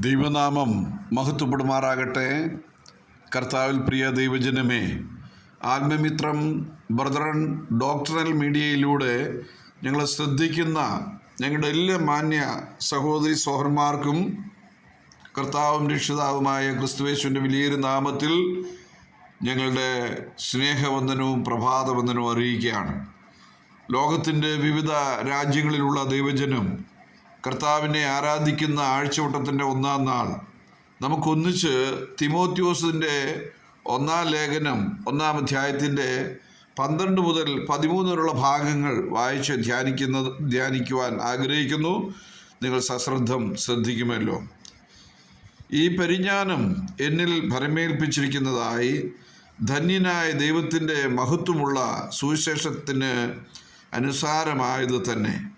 ദൈവനാമം മഹത്വപ്പെടുമാറാകട്ടെ. കർത്താവിൽ പ്രിയ ദൈവജനമേ ആത്മമിത്രം ബ്രദറൻ ഡോക്ടറൽ മീഡിയയിലൂടെ ഞങ്ങൾ ശ്രദ്ധിക്കുന്ന ഞങ്ങളുടെ എല്ലാ മാന്യ സഹോദരി സോഹന്മാർക്കും കർത്താവും രക്ഷിതാവുമായ ക്രിസ്തുവേശുവിന്റെ വലിയൊരു നാമത്തിൽ ഞങ്ങളുടെ സ്നേഹവന്ദനവും പ്രഭാതവന്ദനവും അറിയിക്കുകയാണ്. ലോകത്തിന്റെ വിവിധ രാജ്യങ്ങളിലുള്ള ദൈവജനം കർത്താവിനെ ആരാധിക്കുന്ന ആഴ്ചവട്ടത്തിന്റെ ഒന്നാം നാൾ. നമുക്കൊന്നിച്ച് തിമോത്യോസിന്റെ ഒന്നാം ലേഖനം ഒന്നാം അധ്യായത്തിന്റെ പന്ത്രണ്ട് മുതൽ പതിമൂന്ന് വരെയുള്ള ഭാഗങ്ങൾ വായിച്ച് ധ്യാനിക്കുന്ന ധ്യാനിക്കുവാൻ ആഗ്രഹിക്കുന്നു. നിങ്ങൾ സശ്രദ്ധം ശ്രദ്ധിക്കുമല്ലോ. ഈ പരിജ്ഞാനം എന്നിൽ ഭരമേൽപ്പിച്ചിരിക്കുന്നതായി ധന്യനായ ദൈവത്തിന്റെ മഹത്വമുള്ള സുവിശേഷത്തിന് അനുസാരമായത് തന്നെ.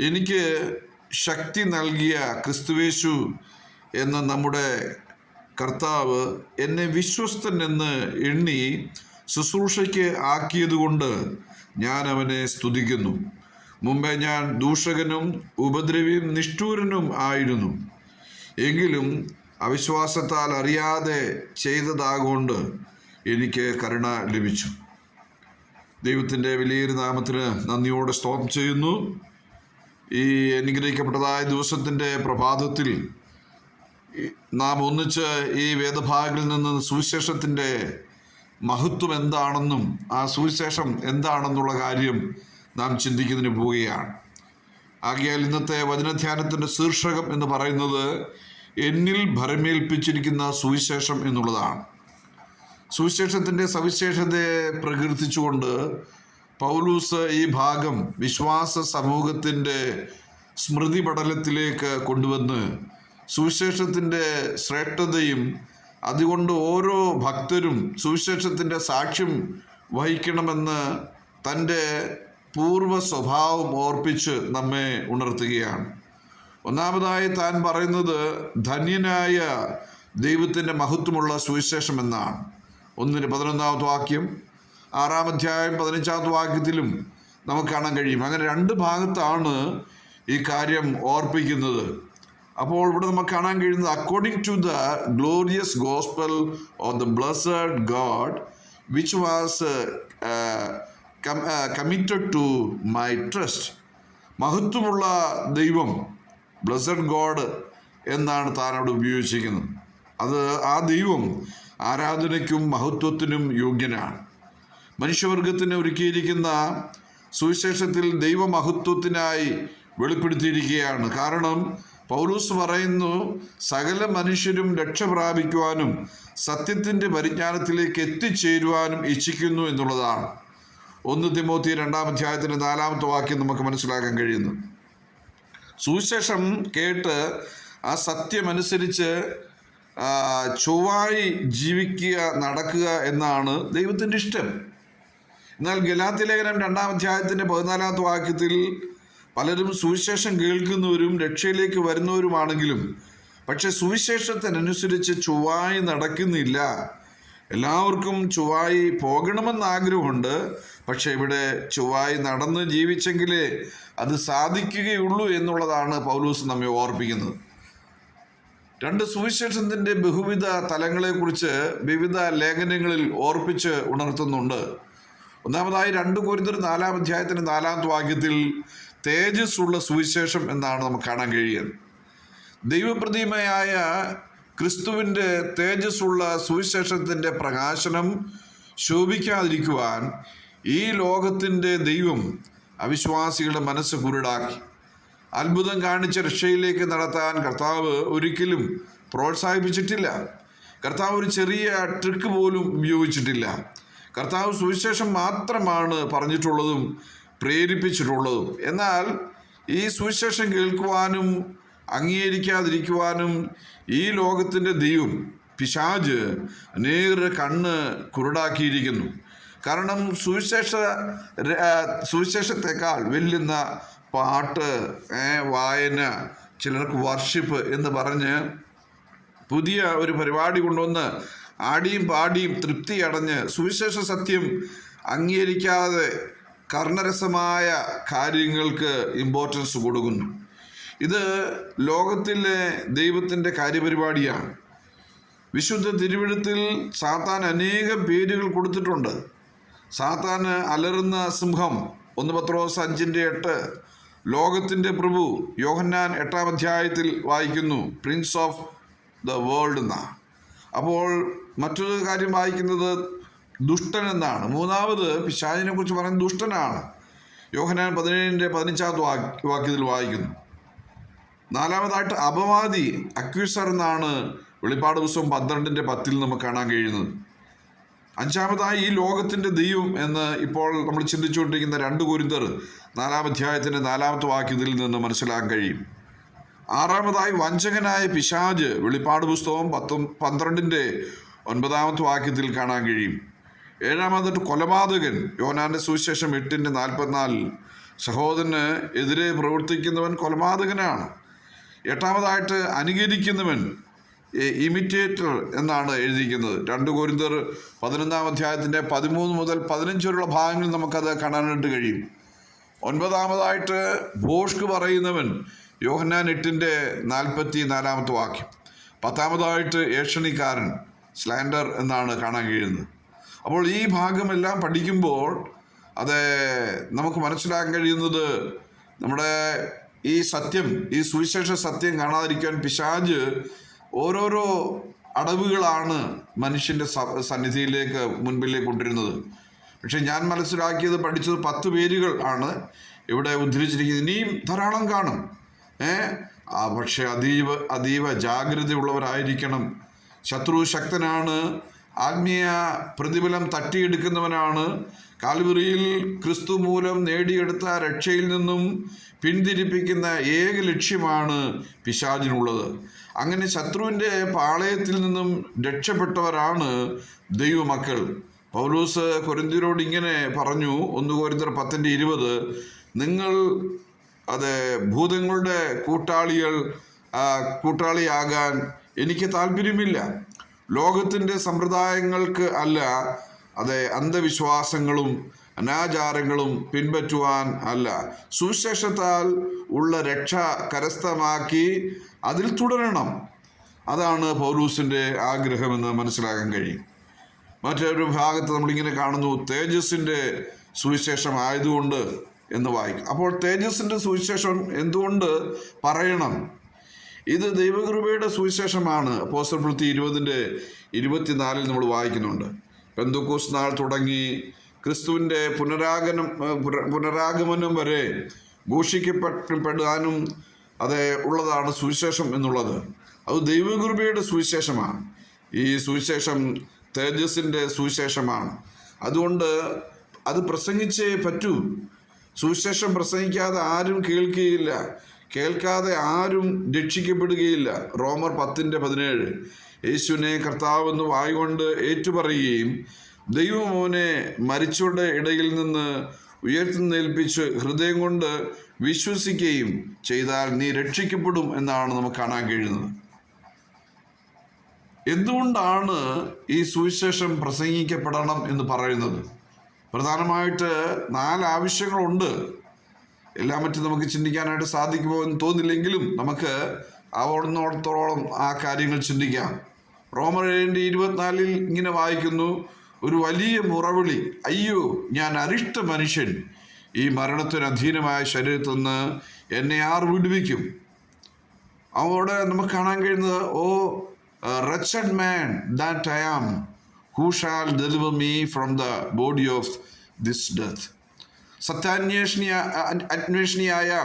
എനിക്ക് ശക്തി നൽകിയ ക്രിസ്തുവേശു എന്ന നമ്മുടെ കർത്താവ് എന്നെ വിശ്വസ്തൻ എന്ന് എണ്ണി ശുശ്രൂഷയ്ക്ക് ആക്കിയതുകൊണ്ട് ഞാൻ അവനെ സ്തുതിക്കുന്നു. മുമ്പേ ഞാൻ ദൂഷകനും ഉപദ്രവിയും നിഷ്ഠൂരനും ആയിരുന്നു. എങ്കിലും അവിശ്വാസത്താൽ അറിയാതെ ചെയ്തതാകൊണ്ട് എനിക്ക് കരുണ ലഭിച്ചു. ദൈവത്തിന്റെ വലിയൊരു നാമത്തിന് നന്ദിയോടെ സ്തോത്രം ചെയ്യുന്നു. ഈ അനുഗ്രഹിക്കപ്പെട്ടതായ ദിവസത്തിന്റെ പ്രഭാതത്തിൽ നാം ഒന്നിച്ച് ഈ വേദഭാഗത്തിൽ നിന്ന് സുവിശേഷത്തിന്റെ മഹത്വം എന്താണെന്നും ആ സുവിശേഷം എന്താണെന്നുള്ള കാര്യം നാം ചിന്തിക്കുന്നതിന് പോവുകയാണ്. ആകിയാൽ ഇന്നത്തെ വചനധ്യാനത്തിന്റെ ശീർഷകം എന്ന് പറയുന്നത് എന്നിൽ ഭരമേൽപ്പിച്ചിരിക്കുന്ന സുവിശേഷം എന്നുള്ളതാണ്. സുവിശേഷത്തിന്റെ സവിശേഷതയെ പ്രകീർത്തിച്ചുകൊണ്ട് പൗലൂസ് ഈ ഭാഗം വിശ്വാസ സമൂഹത്തിന്റെ സ്മൃതി പടലത്തിലേക്ക് കൊണ്ടുവന്ന് സുവിശേഷത്തിന്റെ ശ്രേഷ്ഠതയും അതുകൊണ്ട് ഓരോ ഭക്തരും സുവിശേഷത്തിന്റെ സാക്ഷ്യം വഹിക്കണമെന്ന് തന്റെ പൂർവ സ്വഭാവം ഓർപ്പിച്ച് നമ്മെ ഉണർത്തുകയാണ്. ഒന്നാമതായി താൻ പറയുന്നത് ധന്യനായ ദൈവത്തിന്റെ മഹത്വമുള്ള സുവിശേഷം എന്നാണ് ഒന്നിന് പതിനൊന്നാമത്തെ വാക്യം ആറാം അധ്യായം പതിനഞ്ചാമത്തെ വാക്യത്തിലും നമുക്ക് കാണാൻ കഴിയും. അങ്ങനെ രണ്ട് ഭാഗത്താണ് ഈ കാര്യം ഓർപ്പിക്കുന്നത്. അപ്പോൾ ഇവിടെ നമുക്ക് കാണാൻ കഴിയുന്നത് according to the glorious gospel of the blessed God which was committed to my trust മഹത്വമുള്ള ദൈവം ബ്ലസ്സഡ് ഗോഡ് എന്നാണ് താൻ അവിടെ ഉപയോഗിച്ചിരിക്കുന്നത്. അത് ആ ദൈവം ആരാധനയ്ക്കും മഹത്വത്തിനും യോഗ്യനാണ്. മനുഷ്യവർഗത്തിന് ഒരുക്കിയിരിക്കുന്ന സുവിശേഷത്തിൽ ദൈവമഹത്വത്തിനായി വെളിപ്പെടുത്തിയിരിക്കുകയാണ്. കാരണം പൗലൂസ് പറയുന്നു സകല മനുഷ്യരും രക്ഷ പ്രാപിക്കുവാനും സത്യത്തിന്റെ പരിജ്ഞാനത്തിലേക്ക് എത്തിച്ചേരുവാനും ഇച്ഛിക്കുന്നു എന്നുള്ളതാണ്. ഒന്ന് തിമോത്തി രണ്ടാം അധ്യായത്തിന്റെ നാലാമത്തെ വാക്യം നമുക്ക് മനസ്സിലാക്കാൻ കഴിയുന്നു. സുവിശേഷം കേട്ട് ആ സത്യമനുസരിച്ച് ചൊവ്വായി ജീവിക്കുക നടക്കുക എന്നാണ് ദൈവത്തിന്റെ ഇഷ്ടം. എന്നാൽ ഗലാത്തി ലേഖനം രണ്ടാം അധ്യായത്തിന്റെ പതിനാലാമത്തെ വാക്യത്തിൽ പലരും സുവിശേഷം കേൾക്കുന്നവരും രക്ഷയിലേക്ക് വരുന്നവരുമാണെങ്കിലും പക്ഷെ സുവിശേഷത്തിനനുസരിച്ച് ചുവായി നടക്കുന്നില്ല. എല്ലാവർക്കും ചൊവ്വായി പോകണമെന്ന് ആഗ്രഹമുണ്ട്. പക്ഷെ ഇവിടെ ചുവായി നടന്ന് ജീവിച്ചെങ്കിലേ അത് സാധിക്കുകയുള്ളൂ എന്നുള്ളതാണ് പൗലൂസ് നമ്മെ ഓർപ്പിക്കുന്നത്. രണ്ട് സുവിശേഷത്തിന്റെ ബഹുവിധ തലങ്ങളെക്കുറിച്ച് വിവിധ ലേഖനങ്ങളിൽ ഓർപ്പിച്ച് ഉണർത്തുന്നുണ്ട്. ഒന്നാമതായി രണ്ട് കോരിന്തർ നാലാം അധ്യായത്തിന്റെ നാലാമത്തെ വാക്യത്തിൽ തേജസ് ഉള്ള സുവിശേഷം എന്നാണ് നമുക്ക് കാണാൻ കഴിയുന്നത്. ദൈവപ്രതിമയായ ക്രിസ്തുവിന്റെ തേജസ്സുള്ള സുവിശേഷത്തിന്റെ പ്രകാശനം ശോഭിക്കാതിരിക്കുവാൻ ഈ ലോകത്തിന്റെ ദൈവം അവിശ്വാസികളുടെ മനസ്സ് കുരുടാക്കി. അത്ഭുതം കാണിച്ച രക്ഷയിലേക്ക് നടത്താൻ കർത്താവ് ഒരിക്കലും പ്രോത്സാഹിപ്പിച്ചിട്ടില്ല. കർത്താവ് ഒരു ചെറിയ ട്രിക്ക് പോലും ഉപയോഗിച്ചിട്ടില്ല. കർത്താവ് സുവിശേഷം മാത്രമാണ് പറഞ്ഞിട്ടുള്ളതും പ്രേരിപ്പിച്ചിട്ടുള്ളതും. എന്നാൽ ഈ സുവിശേഷം കേൾക്കുവാനും അംഗീകരിക്കാതിരിക്കുവാനും ഈ ലോകത്തിന്റെ ദൈവം പിശാജ് നേര് കണ്ണ് കുരുടാക്കിയിരിക്കുന്നു. കാരണം സുവിശേഷ സുവിശേഷത്തെക്കാൾ വെല്ലുന്ന പാട്ട് വായന ചിലർക്ക് വർഷിപ്പ് എന്ന് പറഞ്ഞ് പുതിയ ഒരു പരിപാടി കൊണ്ടുവന്ന് ആടിയും പാടിയും തൃപ്തി അടഞ്ഞ് സുവിശേഷ സത്യം അംഗീകരിക്കാതെ കർണരസമായ കാര്യങ്ങൾക്ക് ഇമ്പോർട്ടൻസ് കൊടുക്കുന്നു. ഇത് ലോകത്തിലെ ദൈവത്തിന്റെ കാര്യപരിപാടിയാണ്. വിശുദ്ധ തിരുവിഴുത്തിൽ സാത്താൻ അനേകം പേരുകൾ കൊടുത്തിട്ടുണ്ട്. സാത്താന് അലറുന്ന സിംഹം ഒന്ന് പത്രോസ് അഞ്ചിന്റെ എട്ട് ലോകത്തിന്റെ പ്രഭു യോഹന്നാൻ എട്ടാം അധ്യായത്തിൽ വായിക്കുന്നു പ്രിൻസ് ഓഫ് ദ വേൾഡ് എന്ന അപ്പോൾ മറ്റൊരു കാര്യം വായിക്കുന്നത് ദുഷ്ടൻ എന്നാണ്. മൂന്നാമത് പിശാചിനെ കുറിച്ച് പറയുന്നത് ദുഷ്ടനാണ്. യോഹനാൻ പതിനേഴിന്റെ പതിനഞ്ചാമത് വാക്യ വാക്യത്തിൽ വായിക്കുന്നു. നാലാമതായിട്ട് അപവാദി അക്യൂസർ എന്നാണ് വെളിപ്പാട് പുസ്തകം പന്ത്രണ്ടിന്റെ പത്തിൽ നമുക്ക് കാണാൻ കഴിയുന്നത്. അഞ്ചാമതായി ഈ ലോകത്തിന്റെ ദൈവം എന്ന് ഇപ്പോൾ നമ്മൾ ചിന്തിച്ചുകൊണ്ടിരിക്കുന്ന രണ്ട് കുരുന്തർ നാലാം അധ്യായത്തിന്റെ നാലാമത്തെ വാക്യത്തിൽ നിന്ന് മനസ്സിലാക്കാൻ കഴിയും. ആറാമതായി വഞ്ചകനായ പിശാജ് വെളിപ്പാട് പുസ്തകം പത്തും പന്ത്രണ്ടിന്റെ ഒൻപതാമത്തെ വാക്യത്തിൽ കാണാൻ കഴിയും. ഏഴാമതായിട്ട് കൊലപാതകൻ യോനാന്റെ സുവിശേഷം എട്ടിന്റെ നാൽപ്പത്തിനാലിൽ സഹോദരന് എതിരെ പ്രവർത്തിക്കുന്നവൻ കൊലപാതകനാണ്. എട്ടാമതായിട്ട് അനുകരിക്കുന്നവൻ ഇമിറ്റേറ്റർ എന്നാണ് എഴുതിയിരിക്കുന്നത്. രണ്ട് കോരിന്തർ പതിനൊന്നാം അധ്യായത്തിന്റെ പതിമൂന്ന് മുതൽ പതിനഞ്ച് വരെയുള്ള ഭാഗങ്ങളിൽ നമുക്കത് കാണാനായിട്ട് കഴിയും. ഒൻപതാമതായിട്ട് ബോഷ്ക് പറയുന്നവൻ യോഹന്നാൻ എട്ടിന്റെ നാൽപ്പത്തി നാലാമത്തെ വാക്യം. പത്താമതായിട്ട് ഏഷണിക്കാരൻ സ്ലാൻഡർ എന്നാണ് കാണാൻ കഴിയുന്നത്. അപ്പോൾ ഈ ഭാഗമെല്ലാം പഠിക്കുമ്പോൾ അത് നമുക്ക് മനസ്സിലാക്കാൻ കഴിയുന്നത് നമ്മുടെ ഈ സത്യം ഈ സുവിശേഷ സത്യം കാണാതിരിക്കാൻ പിശാജ് ഓരോരോ അടവുകളാണ് മനുഷ്യന്റെ സന്നിധിയിലേക്ക് മുൻപിലേക്ക് കൊണ്ടിരുന്നത്. പക്ഷെ ഞാൻ മനസ്സിലാക്കിയത് പഠിച്ചത് പത്ത് പേരുകൾ ആണ് ഇവിടെ ഉദ്ധരിച്ചിരിക്കുന്നത്. ഇനിയും ധാരാളം കാണും. ഏ? പക്ഷെ അതീവ അതീവ ജാഗ്രതയുള്ളവരായിരിക്കണം. ശത്രു ശക്തനാണ് ആത്മീയ പ്രതിഫലം തട്ടിയെടുക്കുന്നവനാണ്. കാൽവറിയിൽ ക്രിസ്തു മൂലം നേടിയെടുത്ത രക്ഷയിൽ നിന്നും പിന്തിരിപ്പിക്കുന്ന ഏക ലക്ഷ്യമാണ് പിശാചിനുള്ളത്. അങ്ങനെ ശത്രുവിന്റെ പാളയത്തിൽ നിന്നും രക്ഷപ്പെട്ടവരാണ് ദൈവമക്കൾ. പൗലൂസ് കൊരിന്തിരോട് ഇങ്ങനെ പറഞ്ഞു ഒന്ന് കൊരിന്തർ പത്തിന്റെ ഇരുപത് നിങ്ങൾ അത് ഭൂതങ്ങളുടെ കൂട്ടാളികൾ കൂട്ടാളിയാകാൻ എനിക്ക് താല്പര്യമില്ല. ലോകത്തിന്റെ സമ്പ്രദായങ്ങൾക്ക് അല്ല അതെ അന്ധവിശ്വാസങ്ങളും അനാചാരങ്ങളും പിൻപറ്റുവാൻ അല്ല. സുവിശേഷത്താൽ ഉള്ള രക്ഷ കരസ്ഥമാക്കി അതിൽ തുടരണം. അതാണ് പൗലൂസിന്റെ ആഗ്രഹമെന്ന് മനസ്സിലാക്കാൻ കഴിയും. മറ്റൊരു ഭാഗത്ത് നമ്മളിങ്ങനെ കാണുന്നു തേജസ്സിന്റെ സുവിശേഷം ആയതുകൊണ്ട് എന്ന് വായിക്കും. അപ്പോൾ തേജസ്സിന്റെ സുവിശേഷം എന്തുകൊണ്ട് പറയണം? ഇത് ദൈവകൃപയുടെ സുവിശേഷമാണ്. അപ്പോസ്റ്റൽപ്രവൃത്തി ഇരുപതിന്റെ ഇരുപത്തിനാലിൽ നമ്മൾ വായിക്കുന്നുണ്ട്. പെന്തുക്കൂസ് നാൾ തുടങ്ങി ക്രിസ്തുവിന്റെ പുനരാഗമനം പുനരാഗമനം വരെ ഘോഷിക്കപ്പെടാനും അത് ഉള്ളതാണ് സുവിശേഷം എന്നുള്ളത്. അത് ദൈവകൃപയുടെ സുവിശേഷമാണ്. ഈ സുവിശേഷം തേജസ്സിന്റെ സുവിശേഷമാണ്. അതുകൊണ്ട് അത് പ്രസംഗിച്ചേ പറ്റൂ. സുവിശേഷം പ്രസംഗിക്കാതെ ആരും കേൾക്കുകയില്ല. കേൾക്കാതെ ആരും രക്ഷിക്കപ്പെടുകയില്ല. റോമർ പത്തിന്റെ പതിനേഴ്. യേശുവിനെ കർത്താവെന്ന് വായുകൊണ്ട് ഏറ്റുപറയുകയും ദൈവമോനെ മരിച്ചവരുടെ ഇടയിൽ നിന്ന് ഉയർത്തുന്നേൽപ്പിച്ച് ഹൃദയം കൊണ്ട് വിശ്വസിക്കുകയും ചെയ്താൽ നീ രക്ഷിക്കപ്പെടും എന്നാണ് നമുക്ക് കാണാൻ കഴിയുന്നത്. എന്തുകൊണ്ടാണ് ഈ സുവിശേഷം പ്രസംഗിക്കപ്പെടണം എന്ന് പറയുന്നത്? പ്രധാനമായിട്ട് നാല് ആവശ്യങ്ങളുണ്ട്. എല്ലാം പറ്റി നമുക്ക് ചിന്തിക്കാനായിട്ട് സാധിക്കുമോ എന്ന് തോന്നില്ലെങ്കിലും നമുക്ക് അവിടുന്നോടത്തോളം ആ കാര്യങ്ങൾ ചിന്തിക്കാം. റോമർ ഏഴിന്റെ ഇരുപത്തിനാലിൽ ഇങ്ങനെ വായിക്കുന്നു ഒരു വലിയ മുറവിളി. അയ്യോ ഞാൻ അരിഷ്ട മനുഷ്യൻ. ഈ മരണത്തിന് അധീനമായ ശരീരത്തിൽ നിന്ന് എന്നെ ആർ വിടുവിക്കും? അവിടെ നമുക്ക് കാണാൻ കഴിയുന്നത് O wretched man that I am who shall deliver me from the body of this death സത്യാന്വേഷണിയ അന്വേഷണിയായ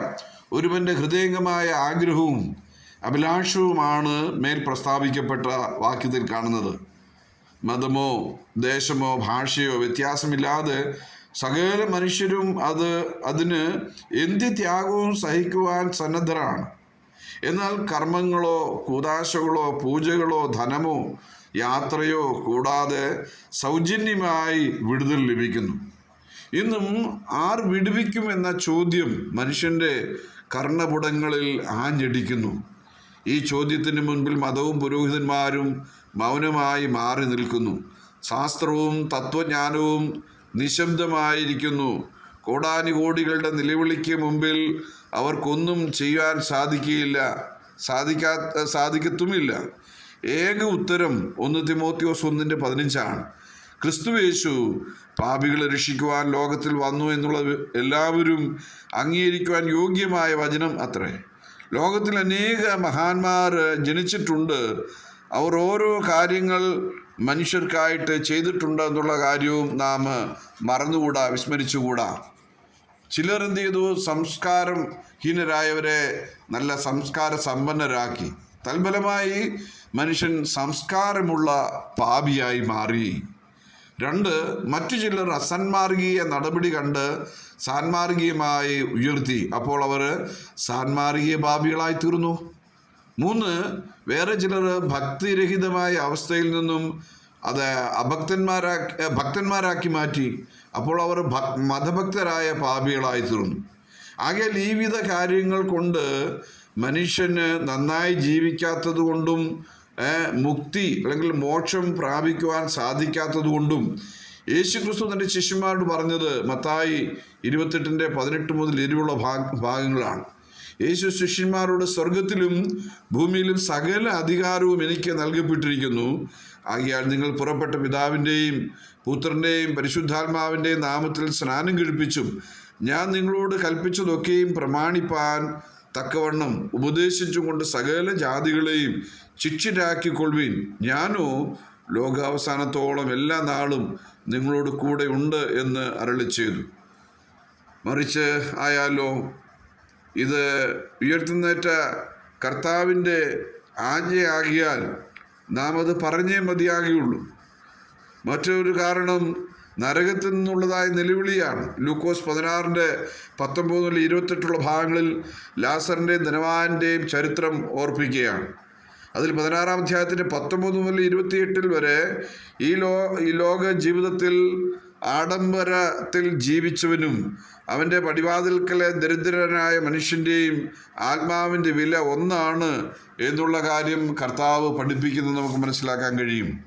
ഒരുവന്റെ ഹൃദയംഗമായ ആഗ്രഹവും അഭിലാഷവുമാണ് മേൽ പ്രസ്താവിക്കപ്പെട്ട വാക്യത്തിൽ കാണുന്നത്. മതമോ ദേശമോ ഭാഷയോ വ്യത്യാസമില്ലാതെ സകല മനുഷ്യരും അത് അതിന് എന്ത് ത്യാഗവും സഹിക്കുവാൻ സന്നദ്ധരാണ്. എന്നാൽ കർമ്മങ്ങളോ കൂതാശകളോ പൂജകളോ ധനമോ യാത്രയോ കൂടാതെ സൗജന്യമായി വിടുതൽ ലഭിക്കുന്നു. ഇന്നും ആർ വിടുവിക്കും എന്ന ചോദ്യം മനുഷ്യന്റെ കർണപുടങ്ങളിൽ ആഞ്ഞടിക്കുന്നു. ഈ ചോദ്യത്തിന് മുൻപിൽ മതവും പുരോഹിതന്മാരും മൗനമായി മാറി നിൽക്കുന്നു. ശാസ്ത്രവും തത്വജ്ഞാനവും നിശബ്ദമായിരിക്കുന്നു. കോടാനുകോടികളുടെ നിലവിളിക്ക് മുമ്പിൽ അവർക്കൊന്നും ചെയ്യാൻ സാധിക്കുകയില്ല സാധിക്കാത്ത സാധിക്കത്തുമില്ല. ഏക ഉത്തരം ഒന്ന് തിമോത്തിയോസ് ഒന്നിന്റെ പതിനഞ്ചാണ്. ക്രിസ്തുവേശു പാപികളെ രക്ഷിക്കുവാൻ ലോകത്തിൽ വന്നു എന്നുള്ളത് എല്ലാവരും അംഗീകരിക്കുവാൻ യോഗ്യമായ വചനം അത്രേ. ലോകത്തിൽ അനേക മഹാന്മാർ ജനിച്ചിട്ടുണ്ട്. അവർ ഓരോ കാര്യങ്ങൾ മനുഷ്യർക്കായിട്ട് ചെയ്തിട്ടുണ്ട് എന്നുള്ള കാര്യവും നാം മറന്നുകൂടാ വിസ്മരിച്ചുകൂടാ. ചിലർ എന്ത് ചെയ്തു? സംസ്കാരം ഹീനരായവരെ നല്ല സംസ്കാര സമ്പന്നരാക്കി. തൽഫലമായി മനുഷ്യൻ സംസ്കാരമുള്ള പാപിയായി മാറി. രണ്ട് മറ്റു ചിലർ അസന്മാർഗീയ നടപടി കണ്ട് സാൻമാർഗീയമായി ഉയർത്തി. അപ്പോൾ അവർ സാൻമാർഗീയ ഭാവികളായി തീർന്നു. മൂന്ന് വേറെ ചിലർ ഭക്തിരഹിതമായ അവസ്ഥയിൽ നിന്നും അത് അഭക്തന്മാരാക്കി ഭക്തന്മാരാക്കി മാറ്റി. അപ്പോൾ അവർ ഭക് മതഭക്തരായ പാപികളായി തീർന്നു. ആകെ ഈവിധ കാര്യങ്ങൾ കൊണ്ട് മനുഷ്യന് നന്നായി ജീവിക്കാത്തത് കൊണ്ടും മുക്തി അല്ലെങ്കിൽ മോക്ഷം പ്രാപിക്കുവാൻ സാധിക്കാത്തത് കൊണ്ടും യേശു ക്രിസ്തു തന്റെ ശിഷ്യന്മാരോട് പറഞ്ഞത് മത്തായി ഇരുപത്തെട്ടിന്റെ പതിനെട്ട് മുതൽ ഇരുവുള്ള ഭാഗ ഭാഗങ്ങളാണ്. യേശു ശിഷ്യന്മാരോട് സ്വർഗത്തിലും ഭൂമിയിലും സകല അധികാരവും എനിക്ക് നൽകപ്പെട്ടിരിക്കുന്നു. ആകിയാൽ നിങ്ങൾ പുറപ്പെട്ട പിതാവിന്റെയും പുത്രന്റെയും പരിശുദ്ധാത്മാവിന്റെയും നാമത്തിൽ സ്നാനം കഴിപ്പിച്ചും ഞാൻ നിങ്ങളോട് കൽപ്പിച്ചതൊക്കെയും പ്രമാണിപ്പാൻ തക്കവണ്ണം ഉപദേശിച്ചുകൊണ്ട് സകല ജാതികളെയും ശിക്ഷിരാക്കിക്കൊള്ളുവിൻ ഞാനോ ലോകാവസാനത്തോളം എല്ലാ നാളും നിങ്ങളോട് കൂടെ ഉണ്ട് എന്ന് അരളി ചെയ്തു. മറിച്ച് ആയാലോ ഇത് ഉയർത്തുന്നേറ്റ കർത്താവിന്റെ ആജ്ഞയാകിയാൽ നാം അത് പറഞ്ഞേ മതിയാകുള്ളൂ മറ്റൊരു കാരണം നരകത്തിൽ നിന്നുള്ളതായ നിലവിളിയാണ് ലൂക്കോസ് പതിനാറിന്റെ പത്തൊമ്പത് മുതൽ ഇരുപത്തെട്ടുള്ള ഭാഗങ്ങളിൽ ലാസറിന്റെയും ധനവാന്റെയും ചരിത്രം ഓർപ്പിക്കുകയാണ്. അതിൽ പതിനാറാം അധ്യായത്തിന്റെ പത്തൊമ്പത് മുതൽ ഇരുപത്തിയെട്ടിൽ വരെ ഈ ലോ ഈ ലോക ജീവിതത്തിൽ ആഡംബരത്തിൽ ജീവിച്ചവനും അവന്റെ പടിവാതിൽക്കലെ ദരിദ്രനായ മനുഷ്യന്റെയും ആത്മാവിന്റെ വില ഒന്നാണ് എന്നുള്ള കാര്യം കർത്താവ് പഠിപ്പിക്കുന്നത് നമുക്ക് മനസ്സിലാക്കാൻ കഴിയും.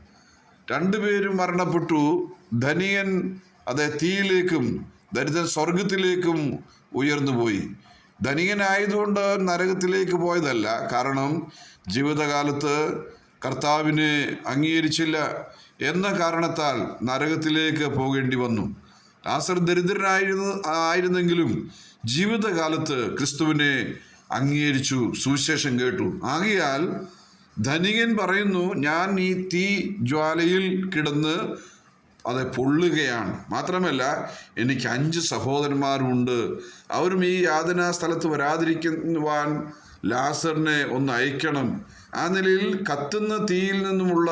രണ്ടുപേരും മരണപ്പെട്ടു. ധനികൻ അതെ തീയിലേക്കും ദരിദ്രൻ സ്വർഗത്തിലേക്കും ഉയർന്നു പോയി. ധനികനായതുകൊണ്ട് നരകത്തിലേക്ക് പോയതല്ല. കാരണം ജീവിതകാലത്ത് കർത്താവിനെ അംഗീകരിച്ചില്ല എന്ന കാരണത്താൽ നരകത്തിലേക്ക് പോകേണ്ടി വന്നു. ലാസർ ദരിദ്രനായിരുന്നു ആയിരുന്നെങ്കിലും ജീവിതകാലത്ത് ക്രിസ്തുവിനെ അംഗീകരിച്ചു സുവിശേഷം കേട്ടു. ആകയാൽ ധനികൻ പറയുന്നു ഞാൻ ഈ തീ ജ്വാലയിൽ കിടന്ന് അത് പൊള്ളുകയാണ്. മാത്രമല്ല എനിക്ക് അഞ്ച് സഹോദരന്മാരുണ്ട് അവരും ഈ യാതനാ സ്ഥലത്ത് വരാതിരിക്കുവാൻ ലാസറിനെ ഒന്ന് അയക്കണം. ആ നിലയിൽ കത്തുന്ന തീയിൽ നിന്നുമുള്ള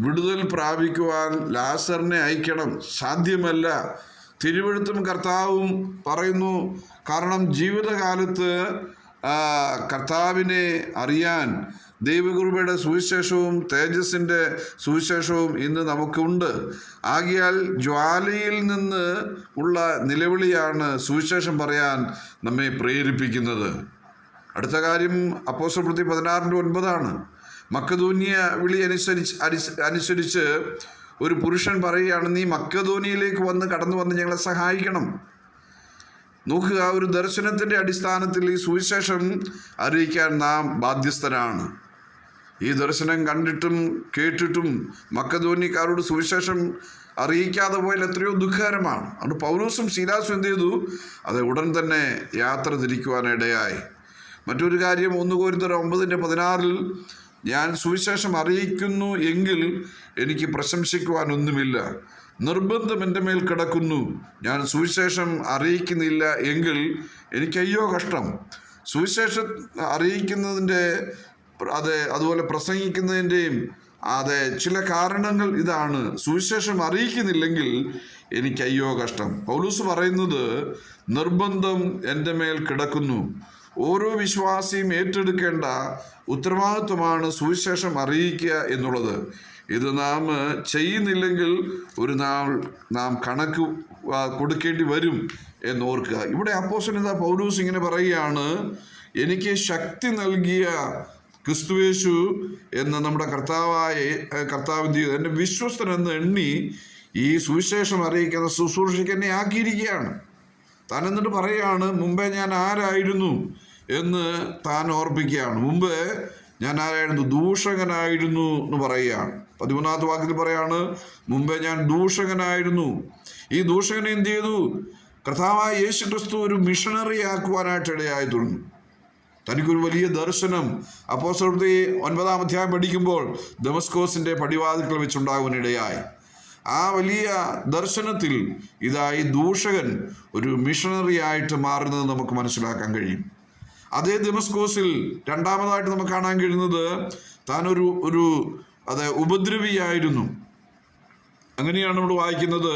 വിടുതൽ പ്രാപിക്കുവാൻ ലാസറിനെ അയക്കണം. സാധ്യമല്ല. തിരുവഴുത്തും കർത്താവും പറയുന്നു കാരണം ജീവിതകാലത്ത് കർത്താവിനെ അറിയാൻ ദൈവകൃപയുടെ സുവിശേഷവും തേജസ്സിന്റെ സുവിശേഷവും ഇന്ന് നമുക്കുണ്ട്. ആകിയാൽ ജ്വാലയിൽ നിന്ന് ഉള്ള നിലവിളിയാണ് സുവിശേഷം പറയാൻ നമ്മെ പ്രേരിപ്പിക്കുന്നത്. അടുത്ത കാര്യം അപ്പോസപ്രതി പതിനാറിന്റെ ഒൻപതാണ്. മക്കതൂന്യ വിളി അനുസരിച്ച് അനുസ്- അനുസരിച്ച് ഒരു പുരുഷൻ പറയുകയാണ് നീ മക്കധോനിയിലേക്ക് വന്ന് കടന്നു വന്ന് ഞങ്ങളെ സഹായിക്കണം. നോക്കുക ഒരു ദർശനത്തിന്റെ അടിസ്ഥാനത്തിൽ ഈ സുവിശേഷം അറിയിക്കാൻ നാം ബാധ്യസ്ഥരാണ്. ഈ ദർശനം കണ്ടിട്ടും കേട്ടിട്ടും മക്കധോനിക്കാരോട് സുവിശേഷം അറിയിക്കാതെ പോയാൽ എത്രയോ ദുഃഖകരമാണ്. അതുകൊണ്ട് പൗലൂസും ശീലാസും എന്ത് ചെയ്തു? അത് ഉടൻ തന്നെ യാത്ര തിരിക്കുവാനിടയായി മറ്റൊരു കാര്യം ഒന്ന് കോരിത്തര ഒമ്പതിന്റെ പതിനാറിൽ ഞാൻ സുവിശേഷം അറിയിക്കുന്നു എങ്കിൽ എനിക്ക് പ്രശംസിക്കുവാനൊന്നുമില്ല നിർബന്ധം എന്റെ മേൽ കിടക്കുന്നു. ഞാൻ സുവിശേഷം അറിയിക്കുന്നില്ല എങ്കിൽ എനിക്ക് അയ്യോ കഷ്ടം. സുവിശേഷം അറിയിക്കുന്നതിന്റെ അതെ അതുപോലെ പ്രസംഗിക്കുന്നതിന്റെയും അതെ ചില കാരണങ്ങൾ ഇതാണ്. സുവിശേഷം അറിയിക്കുന്നില്ലെങ്കിൽ എനിക്ക് അയ്യോ കഷ്ടം. പൗലൂസ് പറയുന്നത് നിർബന്ധം എന്റെ മേൽ കിടക്കുന്നു. ഓരോ വിശ്വാസിയും ഏറ്റെടുക്കേണ്ട ഉത്തരവാദിത്വമാണ് സുവിശേഷം അറിയിക്കുക എന്നുള്ളത്. ഇത് നാം ചെയ്യുന്നില്ലെങ്കിൽ ഒരു നാൾ നാം കണക്ക് കൊടുക്കേണ്ടി വരും എന്നോർക്കുക. ഇവിടെ അപ്പോസനിത പൗലൂസ് ഇങ്ങനെ പറയുകയാണ്? എനിക്ക് ശക്തി നൽകിയ ക്രിസ്തുവേശു എന്ന് നമ്മുടെ കർത്താവായ കർത്താവിന്റെ എന്റെ വിശ്വസ്തൻ എന്ന് എണ്ണി ഈ സുവിശേഷം അറിയിക്കുന്ന ശുശ്രൂഷയ്ക്ക് എന്നെ ആക്കിയിരിക്കുകയാണ്. താൻ എന്നിട്ട് പറയുകയാണ് മുമ്പേ ഞാൻ ആരായിരുന്നു? എന്ന് താൻ ഓർപ്പിക്കുകയാണ്. മുമ്പ് ഞാൻ ആരായിരുന്നു? ദൂഷകനായിരുന്നു എന്ന് പറയുകയാണ്. പതിമൂന്നാമത്തെ വാക്യത്തിൽ പറയാണ് മുമ്പേ ഞാൻ ദൂഷകനായിരുന്നു. ഈ ദൂഷകനെ എന്ത് ചെയ്തു? കർത്താവായ യേശു ക്രിസ്തു ഒരു മിഷണറി ആക്കുവാനായിട്ട് ഇടയായി തനിക്കൊരു വലിയ ദർശനം. അപ്പോസ്തലപ്രവൃത്തി ഒൻപതാം അധ്യായം പഠിക്കുമ്പോൾ ദമസ്കോസിന്റെ പടിവാതിൽക്കൽ വെച്ചുണ്ടാകുവാനിടയായി. ആ വലിയ ദർശനത്തിൽ ഇതായി ദൂഷകൻ ഒരു മിഷണറി ആയിട്ട് മാറുന്നത് നമുക്ക് മനസ്സിലാക്കാൻ കഴിയും. അതേ ദമസ്കോസിൽ രണ്ടാമതായിട്ട് നമുക്ക് കാണാൻ കഴിയുന്നത് താൻ ഒരു ഒരു അത് ഉപദ്രവിയായിരുന്നു. അങ്ങനെയാണ് നമ്മൾ വായിക്കുന്നത്.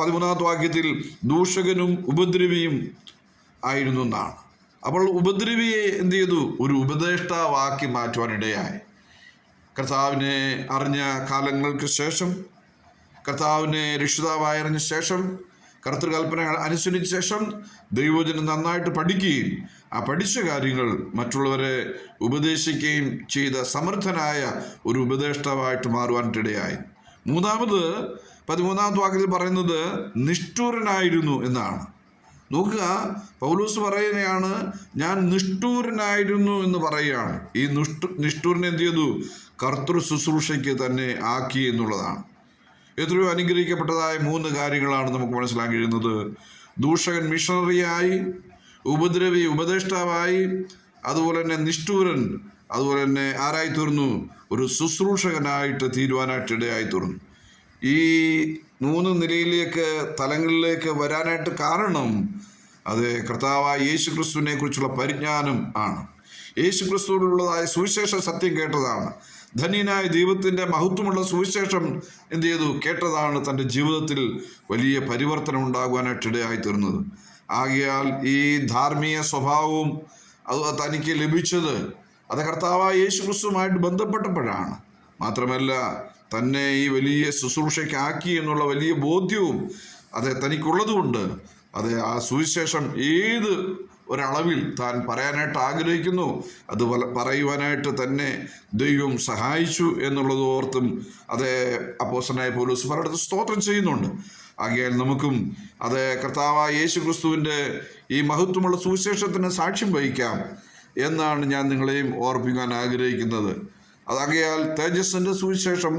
പതിമൂന്നാമത്തെ വാക്യത്തിൽ ദൂഷകനും ഉപദ്രവിയും ആയിരുന്നു എന്നാണ്. അപ്പോൾ ഉപദ്രവിയെ എന്ത് ചെയ്തു? ഒരു ഉപദേഷ്ടാവാക്കി മാറ്റുവാനിടയായി. കർത്താവിനെ അറിഞ്ഞ കാലങ്ങൾക്ക് ശേഷം കർത്താവിനെ രക്ഷിതാവായി അറിഞ്ഞ ശേഷം കർത്തൃകൽപ്പനകൾ അനുസരിച്ച ശേഷം ദൈവജനം നന്നായിട്ട് പഠിക്കുകയും ആ പഠിച്ച കാര്യങ്ങൾ മറ്റുള്ളവരെ ഉപദേശിക്കുകയും ചെയ്ത സമർത്ഥനായ ഒരു ഉപദേഷ്ടാവായിട്ട് മാറുവാനിടയായി. മൂന്നാമത് പതിമൂന്നാമത്തെ വാക്യത്തിൽ പറയുന്നത് നിഷ്ഠൂരനായിരുന്നു എന്നാണ്. നോക്കുക. പൗലൂസ് പറയുകയാണ് ഞാൻ നിഷ്ഠൂരനായിരുന്നു എന്ന് പറയുകയാണ്. ഈ നിഷ്ഠു നിഷ്ഠൂരനെ എന്ത് ചെയ്തു? കർത്തൃ ശുശ്രൂഷയ്ക്ക് തന്നെ ആക്കി എന്നുള്ളതാണ്. എത്രയോ അനുഗ്രഹിക്കപ്പെട്ടതായ മൂന്ന് കാര്യങ്ങളാണ് നമുക്ക് മനസ്സിലാക്കി കഴിയുന്നത് ദൂഷകൻ മിഷണറിയായി ഉപദ്രവി ഉപദേഷ്ടാവായി അതുപോലെ തന്നെ നിഷ്ഠൂരൻ അതുപോലെ തന്നെ ആരായി തീർന്നു ഒരു ശുശ്രൂഷകനായിട്ട് തീരുവാനായിട്ട് ഇടയായി തീർന്നു ഈ മൂന്ന് നിലയിലേക്ക് തലങ്ങളിലേക്ക് വരാനായിട്ട് കാരണം അത് കർത്താവായ യേശു ക്രിസ്തുവിനെ കുറിച്ചുള്ള പരിജ്ഞാനം ആണ്. യേശു ക്രിസ്തുവിനുള്ളതായ സുവിശേഷ സത്യം കേട്ടതാണ്. ധന്യനായ ദൈവത്തിന്റെ മഹത്വമുള്ള സുവിശേഷം എന്ത് ചെയ്തു? കേട്ടതാണ് തന്റെ ജീവിതത്തിൽ വലിയ പരിവർത്തനം ഉണ്ടാകുവാനായിട്ട് ഇടയായി തീർന്നത്. ആകയാൽ ഈ ധാർമ്മിക സ്വഭാവവും അത് തനിക്ക് ലഭിച്ചത് അത് കർത്താവായ യേശു ക്രിസ്തുവുമായിട്ട് ബന്ധപ്പെട്ടപ്പോഴാണ്. മാത്രമല്ല തന്നെ ഈ വലിയ ശുശ്രൂഷയ്ക്കാക്കി എന്നുള്ള വലിയ ബോധ്യവും അത് തനിക്കുള്ളതുകൊണ്ട് അത് ആ സുവിശേഷം ഏത് ഒരളവിൽ താൻ പറയാനായിട്ട് ആഗ്രഹിക്കുന്നു അത് പറയുവാനായിട്ട് തന്നെ ദൈവം സഹായിച്ചു എന്നുള്ളത് ഓർത്തും അത് അപ്പോസനായ പോലീസ് പലയിടത്ത് സ്തോത്രം ചെയ്യുന്നുണ്ട്. ആകയാൽ നമുക്കും അത് കർത്താവായ യേശു ക്രിസ്തുവിന്റെ ഈ മഹത്വമുള്ള സുവിശേഷത്തിന് സാക്ഷ്യം വഹിക്കാം എന്നാണ് ഞാൻ നിങ്ങളെയും ഓർപ്പിക്കാൻ ആഗ്രഹിക്കുന്നത്. അതാകയാൽ തേജസ്സിന്റെ സുവിശേഷം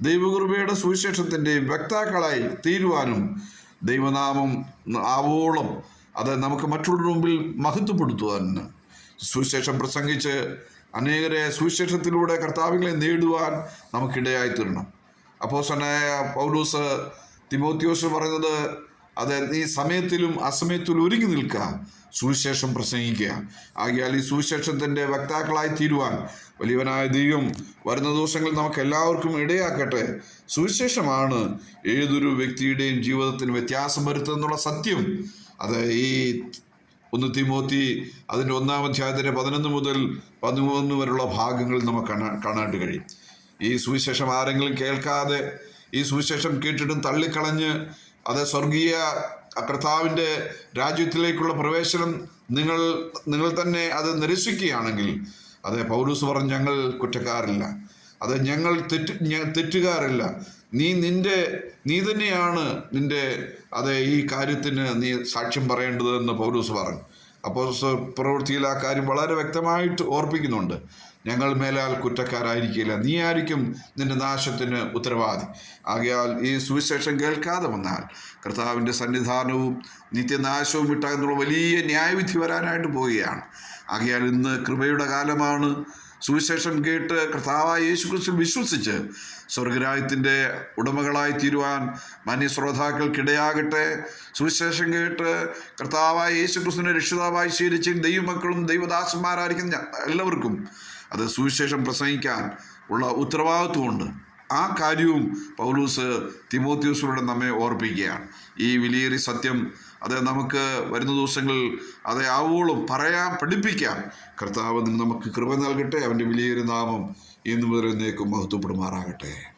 ദൈവകൃപയുടെ സുവിശേഷത്തിന്റെ വ്യക്താക്കളായി തീരുവാനും ദൈവനാമം ആവോളം അത് നമുക്ക് മറ്റുള്ളവരുടെ മുമ്പിൽ മഹത്വപ്പെടുത്തുവാനും സുവിശേഷം പ്രസംഗിച്ച് അനേകരെ സുവിശേഷത്തിലൂടെ കർത്താവികളെ നേടുവാൻ നമുക്കിടയായി തീരണം. അപ്പോസനായ പൗലൂസ് തിമോത്യോസ് പറയുന്നത് അത് ഈ സമയത്തിലും അസമയത്തിലും ഒരുങ്ങി നിൽക്കുക. സുവിശേഷം പ്രസംഗിക്കുക. ആകിയാൽ ഈ സുവിശേഷത്തിന്റെ വക്താക്കളായി തീരുവാൻ വലിയവനായ ദൈവം വരുന്ന ദിവസങ്ങൾ നമുക്ക് എല്ലാവർക്കും ഇടയാക്കട്ടെ. സുവിശേഷമാണ് ഏതൊരു വ്യക്തിയുടെയും ജീവിതത്തിന് വ്യത്യാസം വരുത്തുന്നുള്ള സത്യം. അത് ഈ ഒന്ന് തിമോത്തി അതിന്റെ ഒന്നാം അധ്യായത്തിന്റെ പതിനൊന്ന് മുതൽ പതിമൂന്ന് വരെയുള്ള ഭാഗങ്ങൾ നമുക്ക് കാണാൻ കഴിയും. ഈ സുവിശേഷം ആരെങ്കിലും കേൾക്കാതെ ഈ സുവിശേഷം കേട്ടിട്ടും തള്ളിക്കളഞ്ഞ് അത് സ്വർഗീയ കർത്താവിന്റെ രാജ്യത്തിലേക്കുള്ള പ്രവേശനം നിങ്ങൾ നിങ്ങൾ തന്നെ അത് നിരസിക്കുകയാണെങ്കിൽ അത് പൗരൂസ് പറഞ്ഞ് ഞങ്ങൾ കുറ്റക്കാരില്ല. അത് ഞങ്ങൾ തെറ്റ് തെറ്റുകാരല്ല. നീ നിന്റെ നീ തന്നെയാണ് നിന്റെ അതെ ഈ കാര്യത്തിന് നീ സാക്ഷ്യം പറയേണ്ടതെന്ന് പൗലൂസ് പറഞ്ഞു. അപ്പോൾ പ്രവൃത്തിയിൽ ആ കാര്യം വളരെ വ്യക്തമായിട്ട് ഓർപ്പിക്കുന്നുണ്ട്. ഞങ്ങൾ മേലാൽ കുറ്റക്കാരായിരിക്കില്ല. നീ ആയിരിക്കും നിന്റെ നാശത്തിന് ഉത്തരവാദി. ആകയാൽ ഈ സുവിശേഷം കേൾക്കാതെ വന്നാൽ കർത്താവിന്റെ സന്നിധാനവും നിത്യനാശവും വിട്ടാകുന്നുള്ള വലിയ ന്യായവിധി വരാനായിട്ട് പോവുകയാണ്. ആകയാൽ ഇന്ന് കൃപയുടെ കാലമാണ്. സുവിശേഷം കേട്ട് കർത്താവായ യേശു ക്രിസ്തു വിശ്വസിച്ച് സ്വർഗരാജ്യത്തിന്റെ ഉടമകളായി തീരുവാൻ മാന്യ ശ്രോതാക്കൾക്കിടയാകട്ടെ. സുവിശേഷം കേട്ട് കർത്താവായ യേശു ക്രിസ്തുവിനെ രക്ഷിതാവായി സ്വീകരിച്ച് ദൈവമക്കളും ദൈവദാസന്മാരായിരിക്കുന്ന എല്ലാവർക്കും അത് സുവിശേഷം പ്രസംഗിക്കാൻ ഉള്ള ഉത്തരവാദിത്വമുണ്ട്. ആ കാര്യവും പൗലൂസ് തിമോത്യൂസിലൂടെ നമ്മെ ഓർപ്പിക്കുകയാണ്. ഈ വിലയേറി സത്യം അത് നമുക്ക് വരുന്ന ദിവസങ്ങളിൽ അത് ആവോളം പറയാൻ പഠിപ്പിക്കാം കർത്താവ് നമുക്ക് കൃപ നൽകട്ടെ. അവന്റെ വിലയേറിയ നാമം ഇന്നു മുതൽ എന്നേക്കും മഹത്വപ്പെടുമാറാകട്ടെ.